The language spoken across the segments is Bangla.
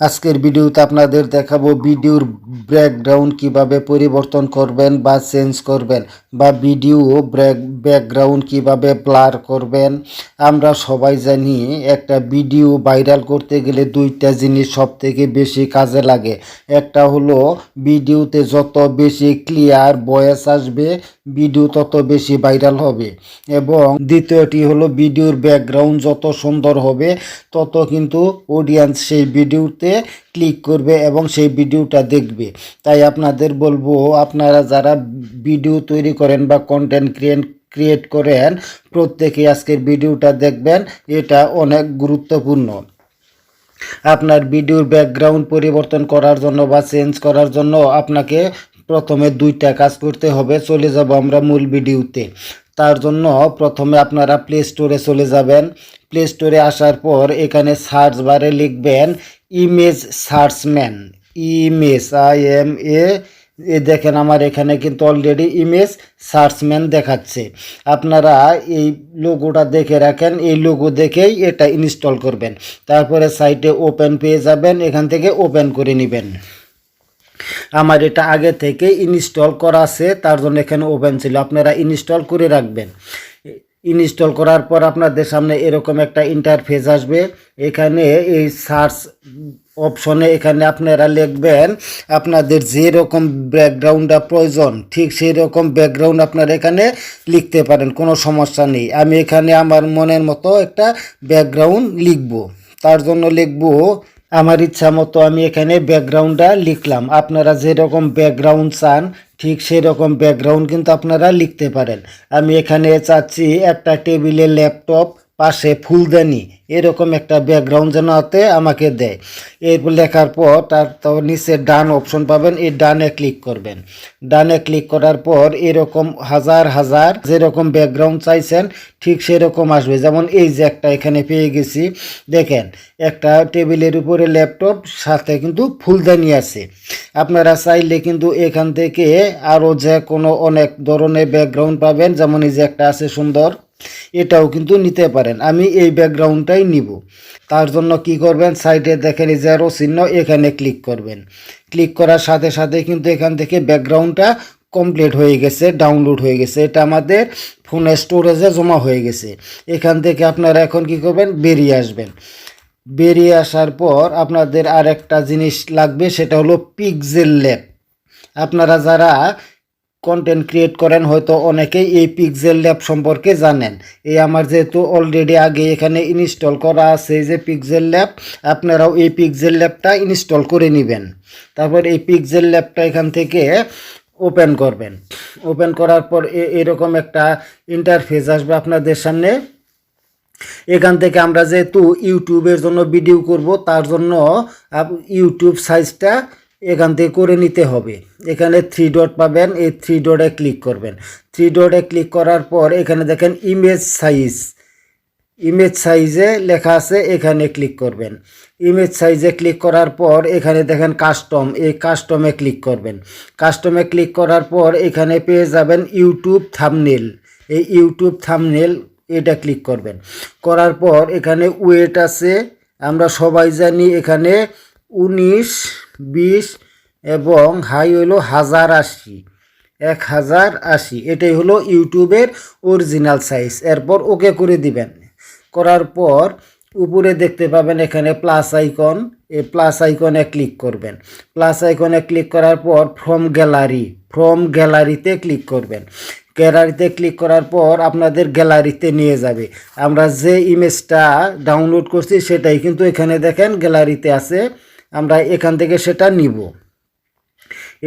আজকের ভিডিওতে আপনাদের দেখাবো ভিডিওর ব্যাকগ্রাউন্ড কীভাবে পরিবর্তন করবেন বা চেঞ্জ করবেন বা ভিডিও ব্যাক ব্যাকগ্রাউন্ড কীভাবে ব্লার করবেন। আমরা সবাই জানি একটা ভিডিও ভাইরাল করতে গেলে দুইটা জিনিস সব থেকে বেশি কাজে লাগে। একটা হলো ভিডিওতে যত বেশি ক্লিয়ার ভয়েস আসবে ভিডিও তত বেশি ভাইরাল হবে। এবং দ্বিতীয়টি হলো, ভিডিওর ব্যাকগ্রাউন্ড যত সুন্দর হবে, তত কিন্তু অডিয়েন্স সেই ভিডিওতে ক্লিক করবে এবং সেই ভিডিওটা দেখবে। তাই আপনাদের বলব, আপনারা যারা ভিডিও তৈরি করেন বা কন্টেন্ট ক্রিয়েট ক্রিয়েট করেন, প্রত্যেকে আজকের ভিডিওটা দেখবেন, এটা অনেক গুরুত্বপূর্ণ। আপনার ভিডিওর ব্যাকগ্রাউন্ড পরিবর্তন করার জন্য বা চেঞ্জ করার জন্য আপনাকে প্রথমে দুইটা কাজ করতে হবে, চলে যাব আমরা মূল ভিডিওতে। তার জন্য প্রথমে আপনারা প্লে স্টোরে চলে যাবেন। প্লে স্টোরে আসার পর এখানে সার্চ বারে লিখবেন image সার্চম্যান image I M A A দেখেন আমার এখানে কিন্তু অলরেডি ইমেজ সার্চম্যান দেখাচ্ছে। আপনারা এই লোগোটা দেখে রাখেন, এই লোগো দেখেই এটা ইনস্টল করবেন। তারপরে সাইটে ওপেন পেয়ে যাবেন, এখান থেকে ওপেন করে নেবেন। আমার এটা আগে থেকে ইনস্টল করা আছে, তার জন্য এখানে ওপেন ছিল। আপনারা ইনস্টল করে রাখবেন। ইনস্টল করার পর আপনাদের সামনে এরকম একটা ইন্টারফেস আসবে। এখানে এই সার্চ অপশনে এখানে আপনারা লিখবেন, আপনাদের যেরকম ব্যাকগ্রাউন্ডটা প্রয়োজন, ঠিক সেই রকম ব্যাকগ্রাউন্ড আপনারা এখানে লিখতে পারেন, কোনো সমস্যা নেই। আমি এখানে আমার মনের মতো একটা ব্যাকগ্রাউন্ড লিখব। তার জন্য লিখব আমার ইচ্ছা মতো আমি এখানে ব্যাকগ্রাউন্ডটা লিখলাম। আপনারা যেরকম ব্যাকগ্রাউন্ড চান, ঠিক সেরকম ব্যাকগ্রাউন্ড কিন্তু আপনারা লিখতে পারেন। আমি এখানে চাচ্ছি একটা টেবিলে ল্যাপটপ পাশে ফুলদানি, এরকম একটা ব্যাকগ্রাউন্ড যেন হাতে আমাকে দেয়। এরপর লেখার পর তার তো নিচে ডান অপশন পাবেন, এই ডানে ক্লিক করবেন। ডানে ক্লিক করার পর এরকম হাজার হাজার যেরকম ব্যাকগ্রাউন্ড চাইছেন, ঠিক সেরকম আসবে। যেমন এই যে একটা এখানে পেয়ে গেছি, দেখেন, একটা টেবিলের উপরে ল্যাপটপ সাথে কিন্তু ফুলদানি আছে। আপনারা চাইলে কিন্তু এখান থেকে আরও যে কোনো অনেক ধরনের ব্যাকগ্রাউন্ড পাবেন, যেমন এই যে একটা আছে সুন্দর। এটাও কিন্তু নিতে পারেন। আমি এই ব্যাকগ্রাউন্ডটাই নিব। তার জন্য কি করবেন? সাইডে দেখেন এই আরও চিহ্ন, এখানে ক্লিক করবেন। ক্লিক করার সাথে সাথে কিন্তু এখান থেকে ব্যাকগ্রাউন্ডটা কমপ্লিট হয়ে গেছে ডাউনলোড হয়ে গেছে। এটা আমাদের ফোনে স্টোরেজে জমা হয়ে গেছে। এখান থেকে আপনারা এখন কি করবেন? বেরিয়ে আসবেন। বেরিয়ে আসার পর আপনাদের আর একটা জিনিস লাগবে, সেটা হলো পিকজেল ল্যাব আপনারা যারা কন্টেন্ট ক্রিয়েট করেন, হয়তো অনেকেই এই পিকজেল ল্যাব সম্পর্কে জানেন। এই আমার যেহেতু অলরেডি আগে এখানে ইনস্টল করা আছে যে পিকজেল ল্যাব আপনারাও এই পিকজেল ল্যাবটা ইনস্টল করে নেবেন। তারপর এই পিকজেল ল্যাবটা এখান থেকে ওপেন করবেন। ওপেন করার পর এরকম একটা ইন্টারফেস আসবে আপনাদের সামনে। এখান থেকে আমরা যেহেতু ইউটিউবের জন্য ভিডিও করব, তার জন্য ইউটিউব সাইজটা এখান থেকে করে নিতে হবে। এখানে থ্রি ডট পাবেন, এই থ্রি ডটে ক্লিক করবেন। থ্রি ডটে ক্লিক করার পর এখানে দেখেন ইমেজ সাইজ ইমেজ সাইজে লেখা আছে, এখানে ক্লিক করবেন। ইমেজ সাইজে ক্লিক করার পর এখানে দেখেন কাস্টম এই কাস্টমে ক্লিক করবেন। কাস্টমে ক্লিক করার পর এখানে পেয়ে যাবেন ইউটিউব থামনেল এই ইউটিউব থামনেল এটা ক্লিক করবেন। করার পর এখানে ওয়েট আছে, আমরা সবাই জানি এখানে উনিশ বিশ এবং হাই হলো হাজার আশি, এক হাজার আশি। এটাই হলো ইউটিউবের অরিজিনাল সাইজ এরপর ওকে করে দিবেন। করার পর উপরে দেখতে পাবেন এখানে প্লাস আইকন এই প্লাস আইকনে ক্লিক করবেন। প্লাস আইকনে ক্লিক করার পর ফ্রম গ্যালারি ফ্রম গ্যালারিতে ক্লিক করবেন। গ্যালারিতে ক্লিক করার পর আপনাদের গ্যালারিতে নিয়ে যাবে। আমরা যে ইমেজটা ডাউনলোড করছি সেটাই কিন্তু এখানে দেখেন গ্যালারিতে আছে আমরা এখান থেকে সেটা নিব।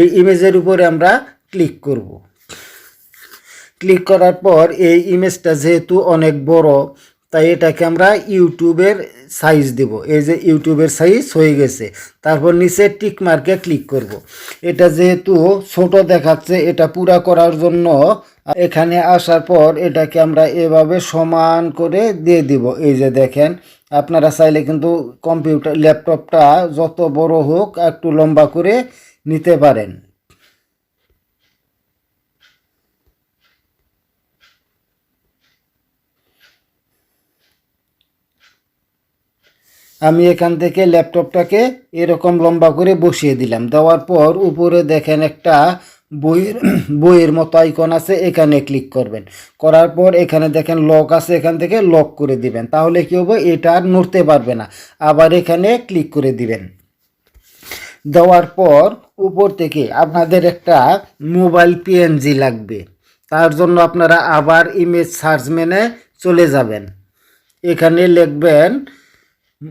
এই ইমেজের উপরে আমরা ক্লিক করব। ক্লিক করার পর এই ইমেজটা যেহেতু অনেক বড়, তাই এটাকে আমরা ইউটিউবের সাইজ দেব। এই যে ইউটিউবের সাইজ হয়ে গেছে। তারপর নিচে টিক মার্কে ক্লিক করব। এটা যেহেতু ছোট দেখাচ্ছে, এটা পুরা করার জন্য এখানে আসার পর এটাকে আমরা এভাবে সমান করে দিয়ে দিব। এই যে দেখেন আপনারা চাইলে কিন্তু কম্পিউটার, ল্যাপটপটা যত বড় হোক একটু লম্বা করে নিতে পারেন। আমি এখান থেকে ল্যাপটপটাকে এরকম লম্বা করে বসিয়ে দিলাম। দেওয়ার পর উপরে দেখেন একটা বইয়ের বইয়ের মতো আইকন আছে, এখানে ক্লিক করবেন। করার পর এখানে দেখেন লক আছে, এখান থেকে লক করে দিবেন। তাহলে কি হবে? এটা আর নড়তে পারবে না। আবার এখানে ক্লিক করে দিবেন। দেওয়ার পর উপর থেকে আপনাদের একটা মোবাইল পিএনজি লাগবে। তার জন্য আপনারা আবার ইমেজ সার্চ মেনে চলে যাবেন। এখানে লিখবেন,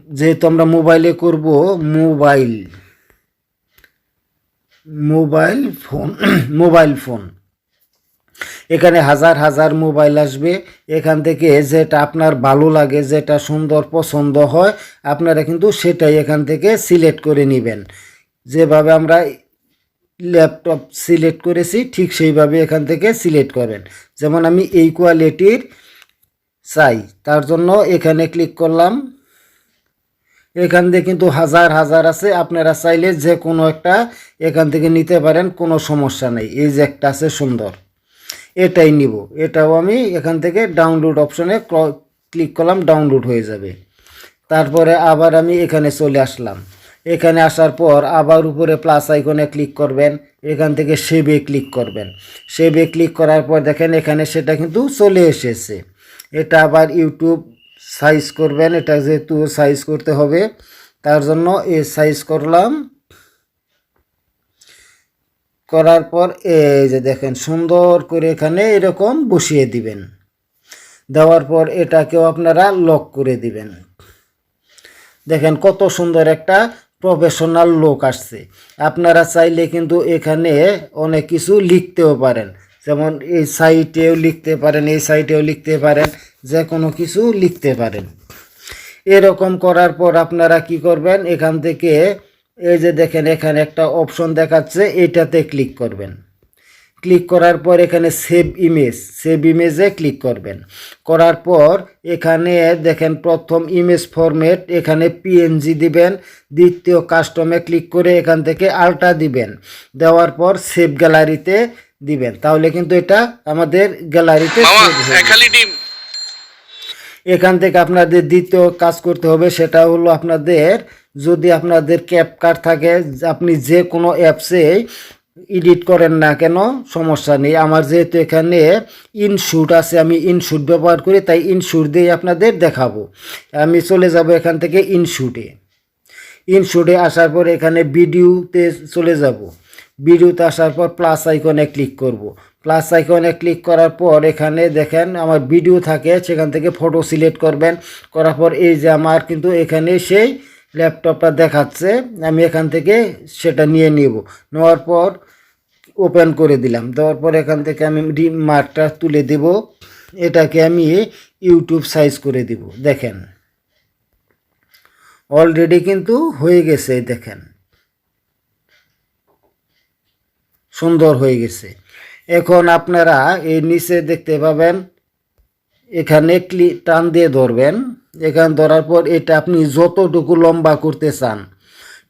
যেহেতু আমরা মোবাইলে করব mobile mobile phone mobile phone. এখানে হাজার হাজার মোবাইল আসবে। এখান থেকে যেটা আপনার ভালো লাগে, যেটা সুন্দর পছন্দ হয়, আপনারা কিন্তু সেটাই এখান থেকে সিলেক্ট করে নেবেন। যেভাবে আমরা ল্যাপটপ সিলেক্ট করেছি, ঠিক সেইভাবে এখান থেকে সিলেক্ট করবেন। যেমন আমি এই কোয়ালিটির চাই, তার জন্য এখানে ক্লিক করলাম। এখান থেকে কিন্তু হাজার হাজার আছে। আপনারা চাইলে যে কোনো একটা এখান থেকে নিতে পারেন, কোনো সমস্যা নেই। এই যে একটা আছে সুন্দর। এটাই নিব। এটাও আমি এখান থেকে ডাউনলোড অপশনে ক্লিক করলাম ডাউনলোড হয়ে যাবে। তারপরে আবার আমি এখানে চলে আসলাম। এখানে আসার পর আবার উপরে প্লাস আইকনে ক্লিক করবেন। এখান থেকে সেভে ক্লিক করবেন। সেভে ক্লিক করার পর দেখেন এখানে সেটা কিন্তু চলে এসেছে। এটা আবার ইউটিউব সাইজ করবেন, এটা যেহেতু সাইজ করতে হবে, তার জন্য এ সাইজ করলাম। করার পর এই যে দেখেন, সুন্দর করে এখানে এরকম বসিয়ে দিবেন। দেওয়ার পর এটাকেও আপনারা লক করে দিবেন। দেখেন কত সুন্দর একটা প্রফেশনাল লোক আসছে। আপনারা চাইলে কিন্তু এখানে অনেক কিছু লিখতেও পারেন। যেমন এই সাইটেও লিখতে পারেন, এই সাইটেও লিখতে পারেন। যে কোনো কিছু লিখতে পারেন। এরকম করার পর আপনারা কি করবেন? এখান থেকে এই যে দেখেন এখানে একটা অপশন দেখাচ্ছে এটাতে ক্লিক করবেন। ক্লিক করার পর এখানে সেভ ইমেজ সেভ ইমেজে ক্লিক করবেন। করার পর এখানে দেখেন প্রথম ইমেজ ফরম্যাট এখানে পিএনজি দিবেন দ্বিতীয় কাস্টমে ক্লিক করে এখান থেকে আলটা দিবেন। দেওয়ার পর সেভ গ্যালারিতে দিবেন। তাহলে কিন্তু এটা আমাদের গ্যালারিতে সেভ হয়ে যাবে। এখান থেকে আপনাদের দ্বিতীয় কাজ করতে হবে, সেটা হলো আপনাদের যদি আপনাদের ক্যাপ কার্ড থাকে, আপনি যে কোনো অ্যাপসে এডিট করেন না কেন, সমস্যা নেই। আমার যেহেতু এখানে ইনশুট আছে, আমি ইনশুট ব্যবহার করি, তাই ইনশুট দিয়ে আপনাদের দেখাবো। আমি চলে যাব এখান থেকে ইনশুটে ইনশুটে আসার পর এখানে ভিডিওতে চলে যাব। ভিডিওতে আসার পর প্লাস আইকনে ক্লিক করব। প্লাস আইকনে ক্লিক করার পর এখানে দেখেন আমার ভিডিও থাকে, সেখান থেকে ফটো সিলেক্ট করবেন। করার পর এই যে আমার কিন্তু এখানে সেই ল্যাপটপটা দেখাচ্ছে, আমি এখান থেকে সেটা নিয়ে নিব। নেওয়ার পর ওপেন করে দিলাম। দেওয়ার পর এখান থেকে আমি মার্কটা তুলে দেব। এটাকে আমি ইউটিউব সাইজ করে দিব। দেখেন অলরেডি কিন্তু হয়ে গেছে, দেখেন। সুন্দর হয়ে গেছে। এখন আপনারা এই নিচে দেখতে পাবেন, এখানে ক্লি টান দিয়ে ধরবেন। এখানে ধরার পর এটা আপনি যতটুকু লম্বা করতে চান,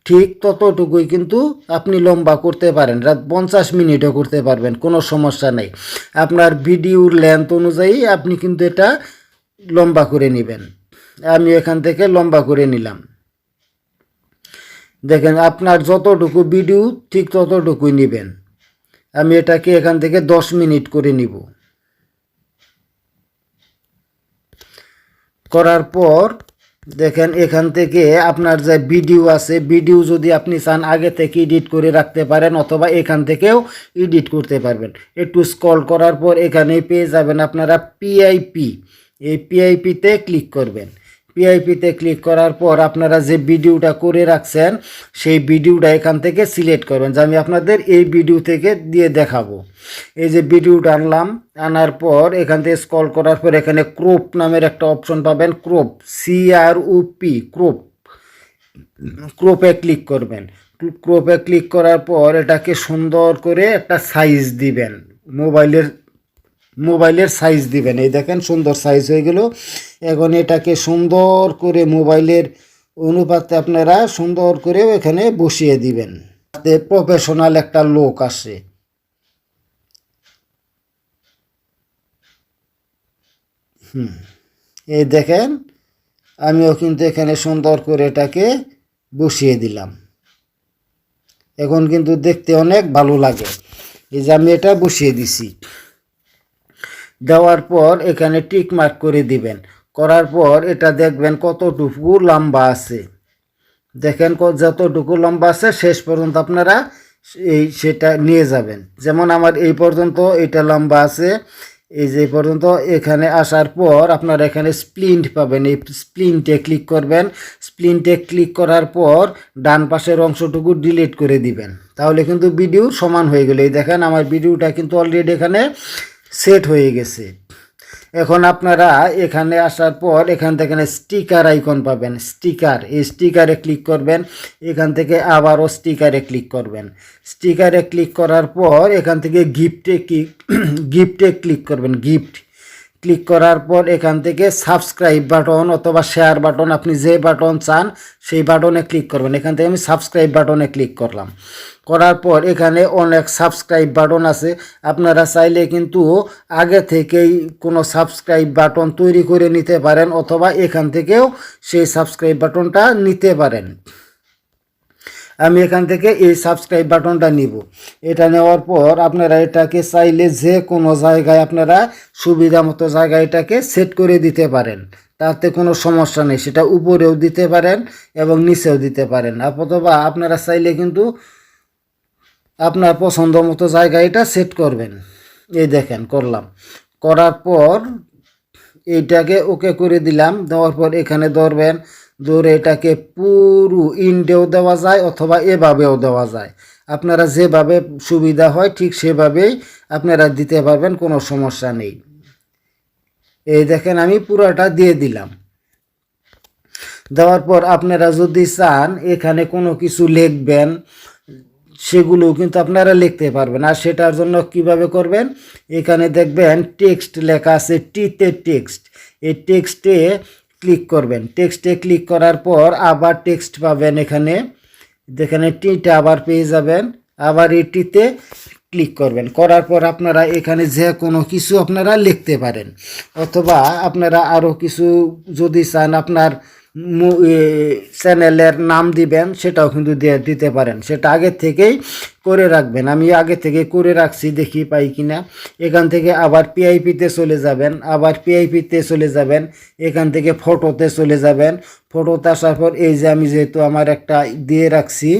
ঠিক ততটুকুই কিন্তু আপনি লম্বা করতে পারেন। রাত পঞ্চাশ মিনিটও করতে পারবেন, কোনো সমস্যা নেই। আপনার ভিডিওর লেন্থ অনুযায়ী আপনি কিন্তু এটা লম্বা করে নেবেন। আমি এখান থেকে লম্বা করে নিলাম। দেখেন, আপনার যতটুকু ভিডিও ঠিক ততটুকুই নেবেন। আমি এটাকে এখান থেকে দশ মিনিট করে নিব। করার পর দেখেন এখান থেকে আপনার যে ভিডিও আছে ভিডিও যদি আপনি চান আগে থেকে এডিট করে রাখতে পারেন অথবা এখান থেকেও এডিট করতে পারবেন। একটু স্কল করার পর এখানে পেয়ে যাবেন আপনারা পিআইপি এই পিআইপিতে ক্লিক করবেন। পিআইপিতে ক্লিক করার পর আপনারা যে ভিডিওটা করে রাখছেন, সেই ভিডিওটা এখান থেকে সিলেক্ট করবেন। যে আমি আপনাদের এই ভিডিও থেকে দিয়ে দেখাবো। এই যে ভিডিওটা আনলাম, আনার পর এখান থেকে স্কল করার পর এখানে ক্রোপ নামের একটা অপশন পাবেন crop C R O P crop ক্রোপে click করবেন। ক্রোপে ক্লিক করার পর এটাকে সুন্দর করে একটা সাইজ দিবেন। মোবাইলের মোবাইলের সাইজ দিবেন। এই দেখেন সুন্দর সাইজ হয়ে গেল। এখন এটাকে সুন্দর করে মোবাইলের অনুপাতে আপনারা সুন্দর করে এখানে বসিয়ে দিবেন। প্রফেশনাল একটা লোক আসে। হুম, এই দেখেন, আমিও কিন্তু এখানে সুন্দর করে এটাকে বসিয়ে দিলাম। এখন কিন্তু দেখতে অনেক ভালো লাগে। এই যে আমি এটা বসিয়ে দিছি। দেওয়ার পর এখানে টিক মার্ক করে দিবেন। করার পর এটা দেখবেন কতটুকু লম্বা আছে। দেখেন যতটুকু লম্বা আছে, শেষ পর্যন্ত আপনারা এই সেটা নিয়ে যাবেন। যেমন আমার এই পর্যন্ত এটা লম্বা আছে, এই যে পর্যন্ত এখানে আসার পর আপনারা এখানে স্প্লিন্ট পাবেন। এই স্প্লিন্টে ক্লিক করবেন। স্প্লিন্টে ক্লিক করার পর ডান পাশের অংশটুকু ডিলিট করে দিবেন। তাহলে কিন্তু ভিডিও সমান হয়ে গেলে। এই দেখেন আমার ভিডিওটা কিন্তু অলরেডি এখানে সেট হয়ে গেছে। এখন আপনারা এখানে আসার পর এখান থেকে স্টিকার আইকন পাবেন, স্টিকার। এই স্টিকারে ক্লিক করবেন, এখান থেকে আবারও স্টিকারে ক্লিক করবেন। স্টিকারে ক্লিক করার পর এখান থেকে গিফটে ক্লিক গিফটে ক্লিক করবেন গিফট ক্লিক করার পর এখান থেকে সাবস্ক্রাইব বাটন অথবা শেয়ার বাটন, আপনি যে বাটন চান সেই বাটনে ক্লিক করবেন। এখান থেকে আমি সাবস্ক্রাইব বাটনে ক্লিক করলাম। করার পর এখানে অনেক সাবস্ক্রাইব বাটন আছে। আপনারা চাইলে কিন্তু আগে থেকেই কোনো সাবস্ক্রাইব বাটন তৈরি করে নিতে পারেন অথবা এখান থেকেও সেই সাবস্ক্রাইব বাটনটা নিতে পারেন। আমি এখান থেকে এই সাবস্ক্রাইব বাটনটা নিব। এটা নেওয়ার পর আপনারা এটাকে চাইলে যে কোনো জায়গায় আপনারা সুবিধা মতো জায়গায় এটাকে সেট করে দিতে পারেন। তাতে কোনো সমস্যা নেই। সেটা উপরেও দিতে পারেন এবং নিচেও দিতে পারেন। অথবা আপনারা চাইলে কিন্তু আপনার পছন্দ মতো জায়গায় এটা সেট করবেন। এই দেখেন, করলাম। করার পর এইটাকে ওকে করে দিলাম। দেওয়ার পর এখানে ধরবেন, ধরে এটাকে পুরো ইন্ডেও দেওয়া যায় অথবা এভাবেও দেওয়া যায়। আপনারা যেভাবে সুবিধা হয় ঠিক সেভাবেই আপনারা দিতে পারবেন, কোনো সমস্যা নেই। এই দেখেন আমি পুরোটা দিয়ে দিলাম। দেওয়ার পর আপনারা যদি চান এখানে কোনো কিছু লিখবেন সেগুলোও কিন্তু আপনারা লিখতে পারবেন। আর সেটার জন্য কীভাবে করবেন? এখানে দেখবেন টেক্সট লেখা আছে টিতে টেক্সট এই টেক্সটে ক্লিক করবেন। টেক্সটে ক্লিক করার পর আবার টেক্সট পাবেন এখানে। যেখানে টিটা আবার পেয়ে যাবেন। আবার এই টিতে ক্লিক করবেন। করার পর আপনারা এখানে যে কোনো কিছু আপনারা লিখতে পারেন। অথবা আপনারা আরও কিছু যদি চান আপনার চ্যানেলের নাম দিবেন, সেটাও কিন্তু দিয়ে দিতে পারেন। সেটা আগে থেকেই করে রাখবেন। আমি আগে থেকে করে রাখছি, দেখি পাই কিনা। এখান থেকে আবার পিআইপিতে চলে যাবেন, আবার পিআইপিতে চলে যাবেন, এখান থেকে ফটোতে চলে যাবেন। ফটোতে আসার পর এই যে আমি যেহেতু আমার একটা দিয়ে রাখছি,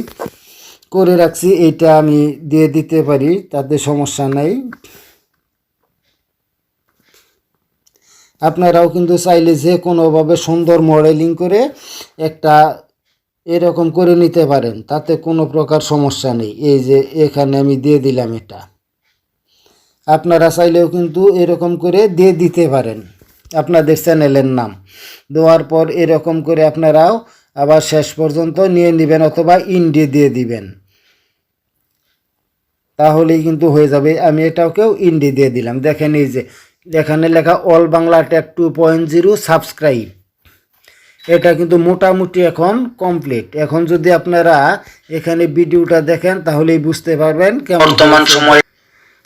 করে রাখছি, এইটা আমি দিয়ে দিতে পারি, তাতে সমস্যা নাই। আপনারাও কিন্তু চাইলে যে কোনোভাবে সুন্দর মডেলিং করে একটা এরকম করে নিতে পারেন, তাতে কোনো প্রকার সমস্যা নেই। এই যে এখানে আমি দিয়ে দিলাম এটা। আপনারা চাইলেও কিন্তু এরকম করে দিয়ে দিতে পারেন। আপনাদের চ্যানেলের নাম। দেওয়ার পর এরকম করে আপনারাও আবার শেষ পর্যন্ত নিয়ে নেবেন অথবা ইন্ডি দিয়ে দিবেন। তাহলেই কিন্তু হয়ে যাবে। আমি এটাকেও ইন্ডি দিয়ে দিলাম। দেখেন এই যে এখানে লেখা all Bangla tag two point zero subscribe এটা কিন্তু মোটামুটি এখন কমপ্লিট এখন যদি আপনারা এখানে ভিডিওটা দেখেন তাহলেই বুঝতে পারবেন কেমন বর্তমান সময়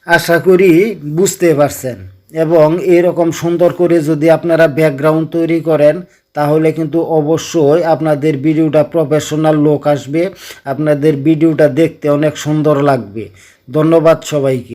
আশা করি বুঝতে পারছেন। এবং এরকম সুন্দর করে যদি আপনারা ব্যাকগ্রাউন্ড তৈরি করেন তাহলে কিন্তু অবশ্যই আপনাদের ভিডিওটা প্রফেশনাল লোক আসবে। আপনাদের ভিডিওটা দেখতে অনেক সুন্দর লাগবে। ধন্যবাদ সবাইকে।